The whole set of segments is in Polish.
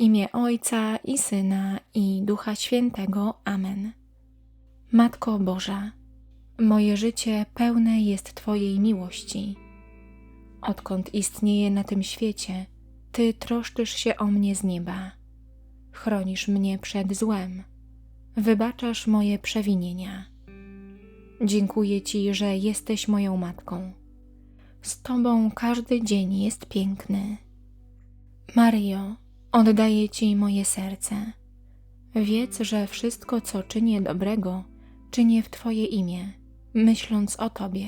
imię Ojca i Syna i Ducha Świętego. Amen. Matko Boża, moje życie pełne jest Twojej miłości. Odkąd istnieję na tym świecie, Ty troszczysz się o mnie z nieba. Chronisz mnie przed złem. Wybaczasz moje przewinienia. Dziękuję Ci, że jesteś moją matką. Z Tobą każdy dzień jest piękny. Maryjo, oddaję Ci moje serce. Wiedz, że wszystko, co czynię dobrego, czynię w Twoje imię, myśląc o Tobie.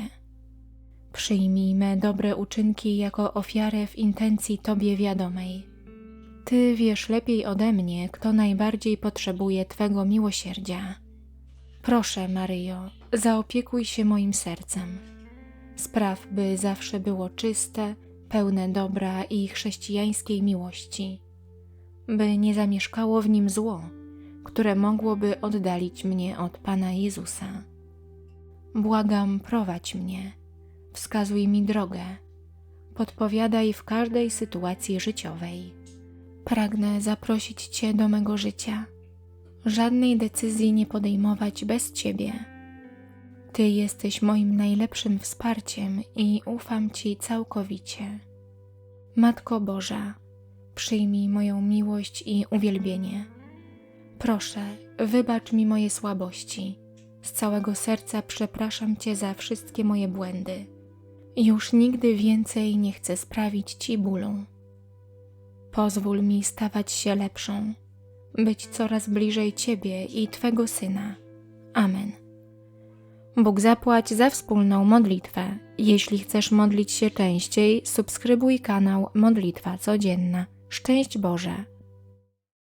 Przyjmij me dobre uczynki jako ofiarę w intencji Tobie wiadomej. Ty wiesz lepiej ode mnie, kto najbardziej potrzebuje Twego miłosierdzia. Proszę, Maryjo, zaopiekuj się moim sercem. Spraw, by zawsze było czyste, pełne dobra i chrześcijańskiej miłości, by nie zamieszkało w nim zło, które mogłoby oddalić mnie od Pana Jezusa. Błagam, prowadź mnie, wskazuj mi drogę, podpowiadaj w każdej sytuacji życiowej. Pragnę zaprosić Cię do mego życia, żadnej decyzji nie podejmować bez Ciebie. Ty jesteś moim najlepszym wsparciem i ufam Ci całkowicie. Matko Boża, przyjmij moją miłość i uwielbienie. Proszę, wybacz mi moje słabości. Z całego serca przepraszam Cię za wszystkie moje błędy. Już nigdy więcej nie chcę sprawić Ci bólu. Pozwól mi stawać się lepszą, być coraz bliżej Ciebie i Twego Syna. Amen. Bóg zapłać za wspólną modlitwę. Jeśli chcesz modlić się częściej, subskrybuj kanał Modlitwa Codzienna. Szczęść Boże!